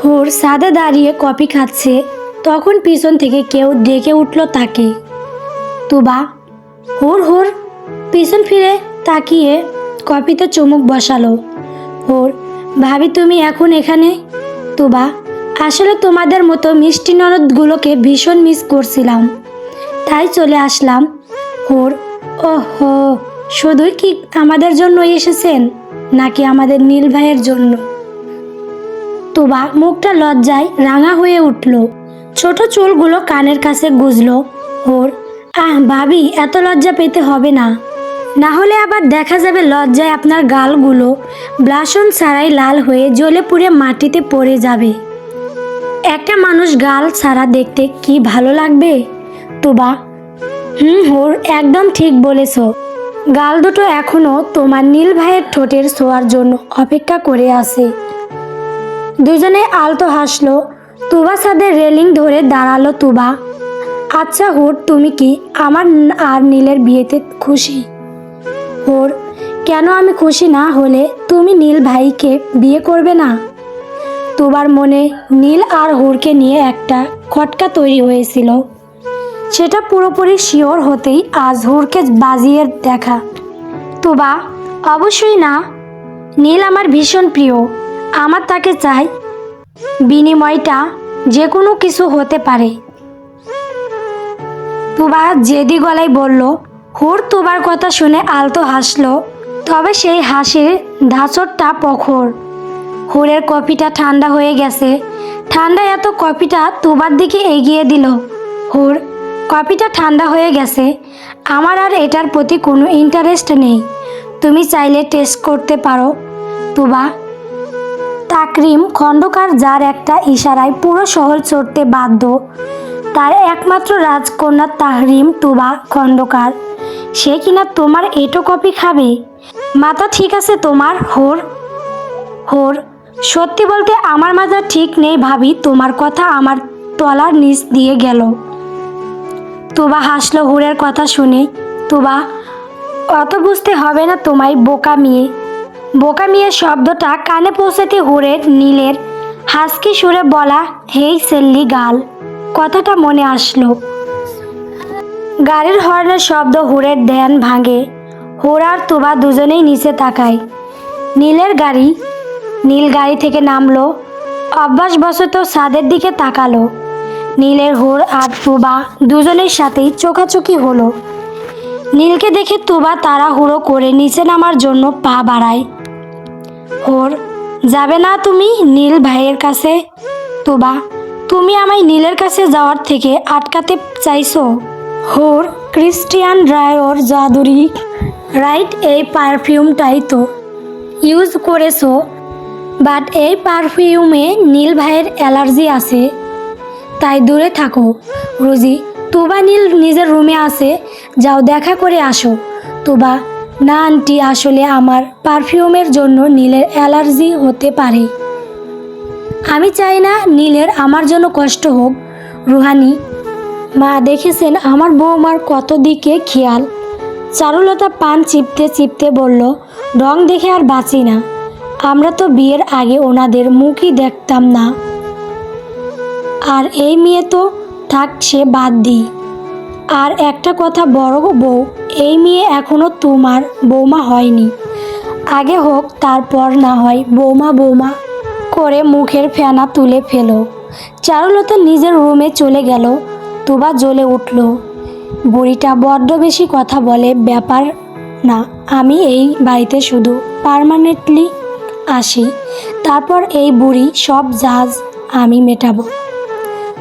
হুর সাদে দাঁড়িয়ে কফি খাচ্ছে। তখন পিছন থেকে কেউ ডেকে উঠল তাকে। তুবা, হোর হোর। পিছন ফিরে তাকিয়ে কফিতে চুমুক বসালো। হুর, ভাবি তুমি এখন এখানে? তুবা, আসলে তোমাদের মতো মিষ্টি নরদগুলোকে ভীষণ মিস করছিলাম। তাই চলে আসলাম। হুর, ওহো, শুধুই কি আমাদের জন্য এসেছেন, নাকি আমাদের নীল ভাইয়ের জন্য? তোবা মুখটা লজ্জায় রাঙা হয়ে উঠল। ছোট চুলগুলো কানের কাছে গুজলো, ওর, আহ, ভাবি, এত লজ্জা পেতে হবে না। না হলে আবার দেখা যাবে লজ্জায় আপনার গালগুলো। ব্লাসন ছাড়াই লাল হয়ে জ্বলে পুড়ে মাটিতে পড়ে যাবে। একটা মানুষ গাল ছাড়া দেখতে কি ভালো লাগবে? তোবা, হুম হোর একদম ঠিক বলেছ। গাল দুটো এখনও তোমার নীল ভাইয়ের ঠোঁটের ছোঁয়ার জন্য অপেক্ষা করে আছে। দুজনে আলতো হাসলো। তুবা সাদের রেলিং ধরে দাঁড়াল তুবা। আচ্ছা হোর, তুমি কি আমার আর নীলের বিয়েতে খুশি? হোর, কেন আমি খুশি না হলে তুমি নীল ভাইকে বিয়ে করবে না? তুবার মনে নীল আর হোরকে নিয়ে একটা খটকা তৈরি হয়েছিল। সেটা পুরোপুরি শিওর হতেই আজ হুরকে বাজিয়ে দেখা। তুবা, অবশ্যই না। নীল আমার ভীষণ প্রিয়। আমার তাকে চাই। বিনিময়টা যে কোনো কিছু হতে পারে। তুবা জেদি গলায় বলল, হুর, তুবার কথা শুনে আলতো হাসলো, তবে সেই হাসির ধাঁচরটা প্রখর হুরের কপিটা ঠান্ডা হয়ে গেছে। ঠান্ডা এত কপিটা তুবার দিকে এগিয়ে দিল। হুর কপিটা ঠান্ডা হয়ে গেছে। আমার আর এটার প্রতি কোনো ইন্টারেস্ট নেই। তুমি চাইলে টেস্ট করতে পারো। তুবা তাকরিম খন্দকার যার একটা ইশারায় পুরো শহর চড়তে বাধ্য। তার একমাত্র রাজকন্যা তাহরিম তুবা খন্দকার সে কিনা তোমার এটো কপি খাবে? মাথা ঠিক আছে তোমার, হোর। হোর, সত্যি বলতে আমার মাথা ঠিক নেই ভাবি, তোমার কথা আমার তলার নিচ দিয়ে গেল। তোবা হাসলো হুরের কথা শুনে। তোবা অত বুঝতে হবে না তোমায় বোকা মেয়ে। বোকা মেয়ে শব্দটা কানে পৌঁছাতে হুরের নীলের হাসকি সুরে বলা, হেই সেল্লি গাল। কথাটা মনে আসলো। গাড়ির হর্নের শব্দ হুরের ধ্যান ভাঙে। হুর আর তুবা দুজনেই নিচে তাকায়। নীলের গাড়ি, নীল গাড়ি থেকে নামলো। অভ্যাসবশত ছাদের দিকে তাকালো। নীলের হুর আর তুবা দুজনের সাথেই চোখাচোখি হলো। নীলকে দেখে তুবা তাড়াহুড়ো করে নিচে নামার জন্য পা বাড়ায়। হোর যাবে না তুমি নীল ভাইয়ের কাছে। তুবা, তুমি আমায় নীলের কাছে যাওয়ার থেকে আটকাতে চাইছো। হোর ক্রিস্টিয়ান রায়র জাদুরি, রাইট এই পারফিউমটাই তো ইউজ করেছ। বাট এই পারফিউমে নীল ভাইয়ের অ্যালার্জি আছে। তাই দূরে থাকো। রোজি, তুবা নীল নিজের রুমে আছে। যাও দেখা করে আসো। তুবা না, আন্টি, আসলে আমার পারফিউমের জন্য নীলের অ্যালার্জি হতে পারে। আমি চাই না নীলের আমার জন্য কষ্ট হোক। রুহানি, মা দেখেছেন আমার বৌমার কত দিকে খেয়াল। চারুলতা পান চিপতে চিপতে বলল, রং দেখে আর বাঁচি না। আমরা তো বিয়ের আগে ওনাদের মুখই দেখতাম না। আর এই মেয়ে তো, থাক সে বাদ দিই। আর একটা কথা বড় বউ এই মেয়ে এখনও তোমার বৌমা হয়নি। আগে হোক, তারপর না হয় বৌমা বৌমা করে মুখের ফেনা তুলে ফেলো। চারুলতা নিজের রুমে চলে গেল, তুবা জ্বলে উঠল। বুড়িটা বড্ড বেশি কথা বলে, ব্যাপার না, আমি এই বাড়িতে শুধু পার্মানেন্টলি আসি। তারপর এই বুড়ি সব জাজ আমি মেটাবো।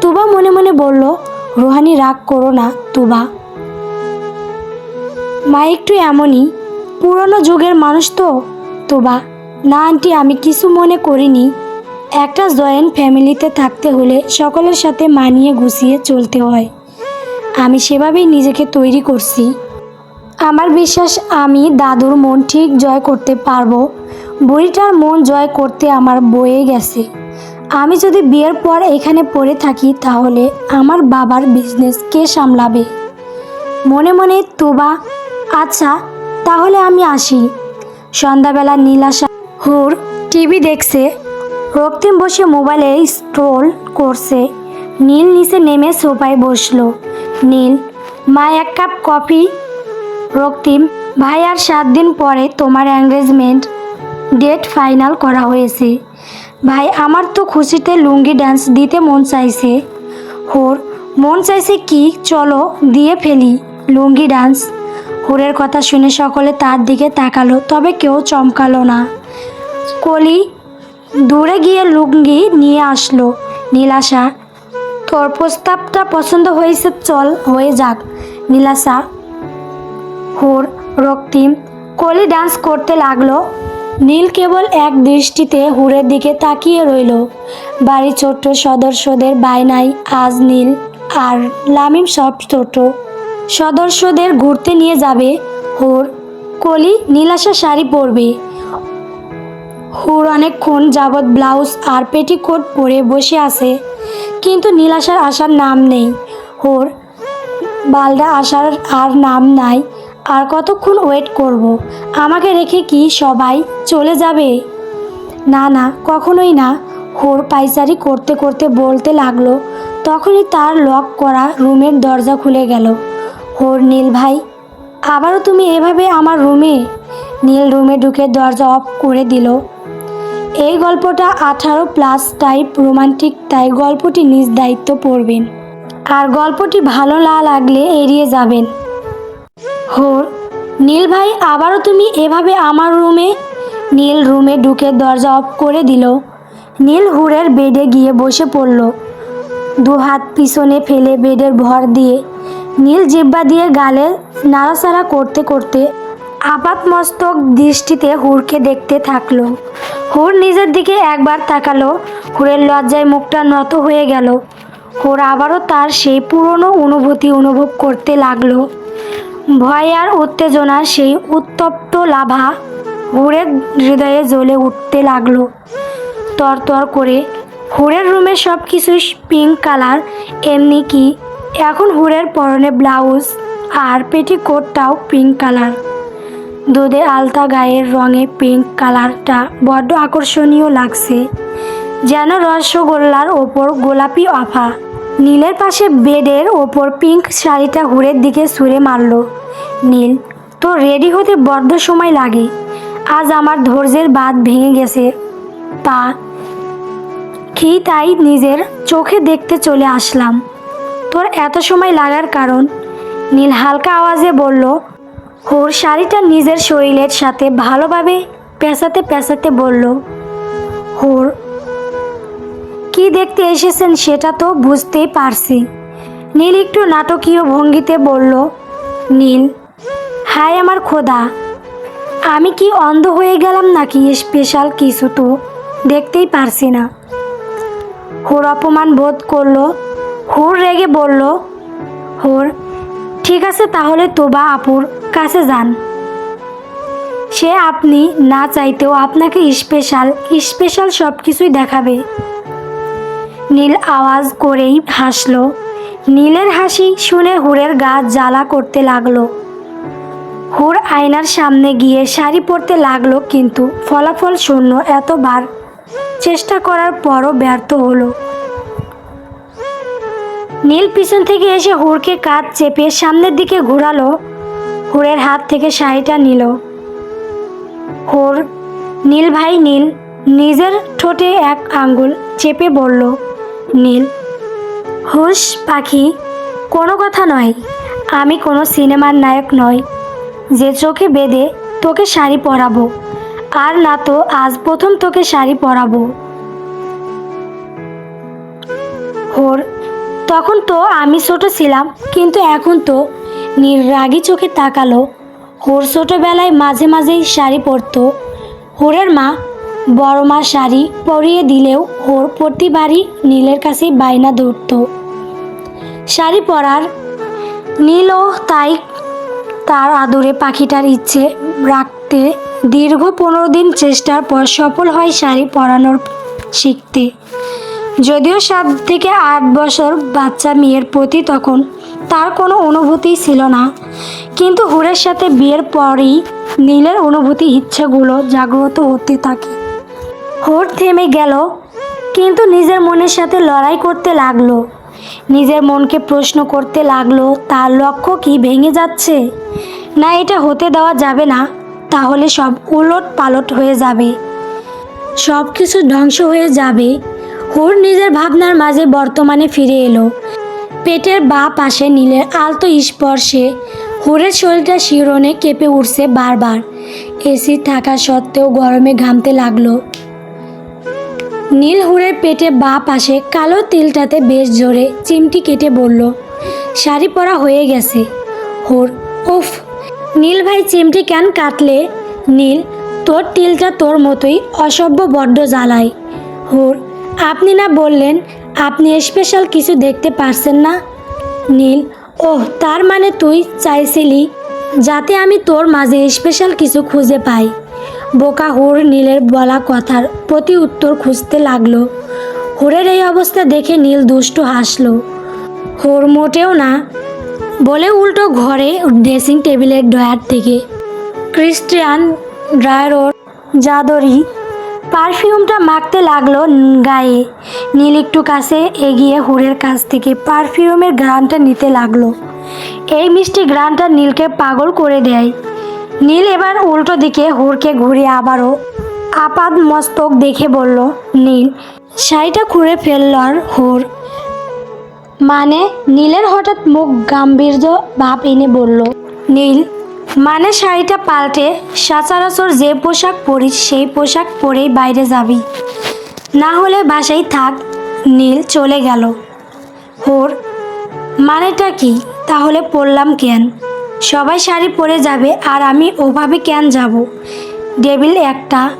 তুবা মনে মনে বলল, রুহানি, রাগ করো না, তুবা। মা একটু এমনই। পুরনো যুগের মানুষ তো। তোবা না আন্টি, আমি কিছু মনে করিনি। একটা জয়েন্ট ফ্যামিলিতে থাকতে হলে সকলের সাথে মানিয়ে গুছিয়ে চলতে হয়। আমি সেভাবেই নিজেকে তৈরি করছি। আমার বিশ্বাস, আমি দাদুর মন ঠিক জয় করতে পারব। বুড়িটার মন জয় করতে আমার বয়ে গেছে। আমি যদি বিয়ের পর এখানে পড়ে থাকি, তাহলে আমার বাবার বিজনেস কে সামলাবে? মনে মনে তুবা আচ্ছা তাহলে আমি আসি। সন্ধ্যাবেলা নীলাশা হুর টিভি দেখছে। রক্তিম বসে মোবাইলে স্ক্রোল করছে। নীল নিচে নেমে সোফায় বসল। নীল, মা, এক কাপ কফি? রক্তিম, ভাই, আর সাত দিন পরে তোমার এঙ্গেজমেন্ট ডেট ফাইনাল করা হয়েছে। ভাই, আমার তো খুশিতে লুঙ্গি ডান্স দিতে মন চাইছে। হোর, মন চাইছে কি? চলো, দিয়ে ফেলি। লুঙ্গি ডান্স হোরের কথা শুনে সকলে তার দিকে তাকালো, তবে কেউ চমকালো না। কলি দূরে গিয়ে লুঙ্গি নিয়ে আসলো। নীলাশা, তোর প্রস্তাবটা পছন্দ হয়েছে, চল, হয়ে যাক। নীলাশা, হোর, রক্তিম। কলি ডান্স করতে লাগল। নীল কেবল এক দৃষ্টিতে হুরের দিকে তাকিয়ে রইল। বাড়ির ছোট্ট সদস্যদের বায়নায় আজ নীল আর লামিম সব ছোট। সদস্যদের ঘুরতে নিয়ে যাবে। হোর, কলি নীলাশা শাড়ি পরবে। হুর অনেকক্ষণ যাবৎ ব্লাউজ আর পেটিকোট পরে বসে আছে, কিন্তু নীলাশার আসার নাম নেই। হোর, বালদা আসার আর নাম নাই, আর কতক্ষণ ওয়েট করব। আমাকে রেখে কি সবাই চলে যাবে? না না, কখনোই না। হোর পাইচারি করতে করতে বলতে লাগল, তখনই তার লক করা রুমের দরজা খুলে গেল। হোর নীল ভাই, আবারও তুমি এভাবে আমার রুমে? নীল রুমে ঢুকে দরজা অফ করে দিল। এই গল্পটা আঠারো প্লাস টাইপ রোমান্টিক, তাই গল্পটি নিজ দায়িত্ব পড়বেন। আর গল্পটি ভালো না লাগলে এড়িয়ে যাবেন। হোর নীল ভাই, আবারও তুমি এভাবে আমার রুমে? নীল রুমে ঢুকে দরজা অফ করে দিল। নীল হুরের বেডে গিয়ে বসে পড়ল। দু হাত পিছনে ফেলে বেডের ভর দিয়ে নীল জিব্বা দিয়ে গালে নাড়াচাড়া করতে করতে আপাত মস্তক দৃষ্টিতে হুরকে দেখতে থাকল। হুর নিজের দিকে একবার তাকালো, হুরের লজ্জায় মুখটা নত হয়ে গেল। হুর আবারও তার সেই পুরনো অনুভূতি অনুভব করতে লাগল। ভয় আর উত্তেজনার সেই উত্তপ্ত লাভা হুরের হৃদয়ে জ্বলে উঠতে লাগল। তরতর করে, হুরের রুমে সব কিছুই পিঙ্ক কালার, এমনি কি এখন হুরের পরনে ব্লাউজ আর পেটিকোটটাও পিঙ্ক কালার দুধে আলতা গায়ের রঙে পিঙ্ক কালারটা বড্ড আকর্ষণীয় লাগছে। যেন রসগোল্লার ওপর গোলাপি আফা নীলের পাশে বেডের ওপর পিঙ্ক শাড়িটা হুরের দিকে ছুঁড়ে মারল। নীল, তো রেডি হতে বড্ড সময় লাগে। আজ আমার ধৈর্যের বাঁধ ভেঙে গেছে। তা? কি তাই নিজের চোখে দেখতে চলে আসলাম। তোর এত সময় লাগার কারণ? নীল হালকা আওয়াজে বলল হোর শাড়িটা নিজের শরীরের সাথে ভালোভাবে পেঁচাতে পেঁচাতে বলল হোর কি দেখতে এসেছেন সেটা তো বুঝতেই পারছি। নীল একটু নাটকীয় ভঙ্গিতে বলল, নীল হায় আমার খোদা, আমি কি অন্ধ হয়ে গেলাম নাকি স্পেশাল কিছু তো দেখতেই পারছি না? হোর অপমান বোধ করল হোর রেগে বলল, হোর, ঠিক আছে তাহলে তোবা আপুর কাছে যান। সে আপনি না চাইতেও আপনাকে স্পেশাল স্পেশাল সব কিছুই দেখাবে। নীল আওয়াজ করেই হাসলো। নীলের হাসি শুনে হুরের গা জ্বালা করতে লাগল। হুর আয়নার সামনে গিয়ে শাড়ি পরতে লাগল কিন্তু ফলাফল শূন্য। এতবার চেষ্টা করার পরও ব্যর্থ হলো। নীল পিছন থেকে এসে হুরকে কাঁধ চেপে সামনের দিকে ঘোরালো। হুরের হাত থেকে শাড়িটা নিল। হুর, নীল ভাই নীল, নিজের ঠোঁটে এক আঙ্গুল চেপে বলল, নীল হুস পাখি, কোনো কথা নয়। আমি কোনো সিনেমার নায়ক নয় যে চোখে বেঁধে তোকে শাড়ি পরাবো, আর না তো আজ প্রথম তোকে শাড়ি পরাবো। হোর তখন তো আমি ছোট ছিলাম, কিন্তু এখন তো নীল রাগি চোখে তাকালো। হোর ছোটোবেলায় মাঝে মাঝেই শাড়ি পরতো। হোরের মা বড় মা শাড়ি পরিয়ে দিলেও হোর প্রতিবারই নীলের কাছেই বায়না ধরতো। শাড়ি পরার নীলও তাই তার আদরে পাখিটার ইচ্ছে রাখতে দীর্ঘ পনেরো দিন চেষ্টার পর সফল হয় শাড়ি পরানোর শিখতে। যদিও সাত থেকে আট বছর বাচ্চা মেয়ের প্রতি তখন তার কোনো অনুভূতি ছিল না। কিন্তু হুরের সাথে বিয়ের পরই নীলের অনুভূতি ইচ্ছেগুলো জাগ্রত হতে থাকে। হুর থেমে গেল, কিন্তু নিজের মনের সাথে লড়াই করতে লাগল। নিজের মনকে প্রশ্ন করতে লাগল, তার লক্ষ্য কি ভেঙে যাচ্ছে? না, এটা হতে দেওয়া যাবে না, তাহলে সব উলট পালট হয়ে যাবে। সব কিছু ধ্বংস হয়ে যাবে হুর নিজের ভাবনার মাঝে বর্তমানে ফিরে এলো। পেটের বা পাশে নীলের আলতো স্পর্শে হুরের শরীরটা শিরনে কেঁপে উঠছে বারবার। এসি থাকা সত্ত্বেও গরমে ঘামতে লাগল। নীল হুরের পেটে বা পাশে কালো তিলটাতে বেশ জোরে চিমটি কেটে বলল, শাড়ি পরা হয়ে গেছে। হুর, উফ, নীল ভাই চিমটি কেন কাটলে? নীল, তোর তিলটা তোর মতোই অসভ্য বড্ড জ্বালায়। হুর আপনি না বললেন, আপনি স্পেশাল কিছু দেখতে পারছেন না। নীল, ওহ, তার মানে তুই চাইছিলি যাতে আমি তোর মাঝে স্পেশাল কিছু খুঁজে পাই। বোকা হুর নীলের বলা কথার প্রতি উত্তর খুঁজতে লাগল। হুরের এই অবস্থা দেখে নীল দুষ্ট হাসলো। হুর মোটেও না, বলে উল্টো ঘরে ড্রেসিং টেবিলের ড্রয়ার থেকে। ক্রিস্টিয়ান ড্রায়ারোর জাদরি পারফিউমটা মাখতে লাগল গায়ে। নীল একটু কাছে এগিয়ে হুরের কাছ থেকে পারফিউমের গ্রানটা নিতে লাগল। এই মিষ্টি গ্রানটা নীলকে পাগল করে দেয়। নীল এবার উল্টো দিকে হুরকে ঘুরে আবারও আপাদ মস্তক দেখে বলল, নীল, শাড়িটা খুঁড়ে ফেলল আর হুর। মানে নীলের হঠাৎ মুখ গাম্ভীর্য ভাব এনে বলল, নীল মানে শাড়িটা পাল্টে সচরাচর যে পোশাক পরিস সেই পোশাক পরেই বাইরে যাবি। না হলে বাসায় থাক, নীল চলে গেল। হোর, মানেটা কি? তাহলে পরলাম কেন? সবাই শাড়ি পরে যাবে আর আমি ওভাবে কেন যাব? ডেবিল একটা।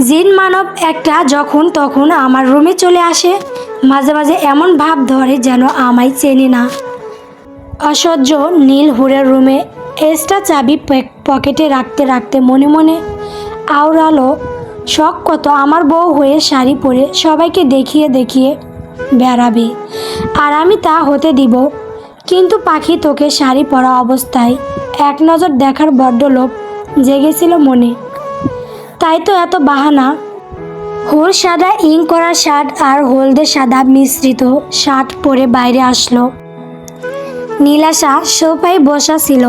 জিন মানব একটা যখন তখন আমার রুমে চলে আসে। মাঝে মাঝে এমন ভাব ধরে যেন আমায় চেনে না। অসহ্য নীল হুরের রুমে এক্সট্রা চাবি পকেটে রাখতে রাখতে মনে মনে আওড়ালো। শখ কত, আমার বউ হয়ে শাড়ি পরে সবাইকে দেখিয়ে দেখিয়ে বেড়াবে। আর আমি তা হতে দিব। কিন্তু পাখি তোকে শাড়ি পরা অবস্থায় এক নজর দেখার বড্ড লোভ জেগেছিল মনে। তাই তো এত বাহানা। হোল সাদা, ইং করা শার্ট আর হলদে সাদা মিশ্রিত শার্ট পরে বাইরে আসলো। নীলাশা সোফায় বসা ছিল।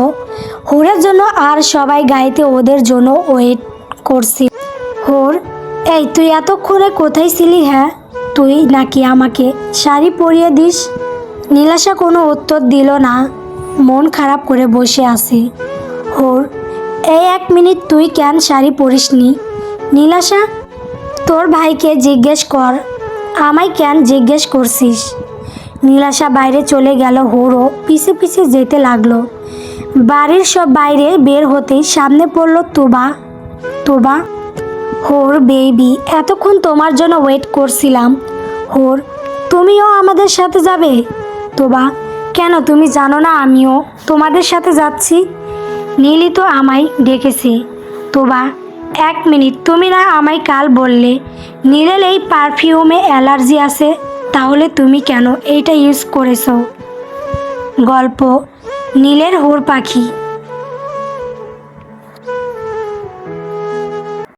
হোরের জন্য আর সবাই গাইতে ওদের জন্য ওয়েট করছি হোর, এই, তুই এতক্ষণে কোথায় ছিলি হ্যাঁ? তুই নাকি আমাকে শাড়ি পরিয়ে দিস? নীলাশা কোনো উত্তর দিল না। মন খারাপ করে বসে আছি। হোর, এই এক মিনিট তুই কেন শাড়ি পরিসনি? নীলাশা, তোর ভাইকে জিজ্ঞেস কর। আমায় কেন জিজ্ঞেস করছিস? নীলাশা বাইরে চলে গেল হুড়ো পিছে পিছে যেতে লাগল। বাড়ির সব বাইরে বের হতেই সামনে পড়ল তোবা। তোবা, হোর বেবি, এতক্ষণ তোমার জন্য ওয়েট করছিলাম। হোর, তুমিও আমাদের সাথে যাবে? তোবা, কেন তুমি জানো না আমিও তোমাদের সাথে যাচ্ছি? নীলি তো আমায় ডেকেছে। তোবা, এক মিনিট, তুমি না আমায় কাল বললে। নীলের এই পারফিউমে অ্যালার্জি আছে। তাহলে তুমি কেন এইটা ইউজ করেছ? গল্প নীলের হোর পাখি।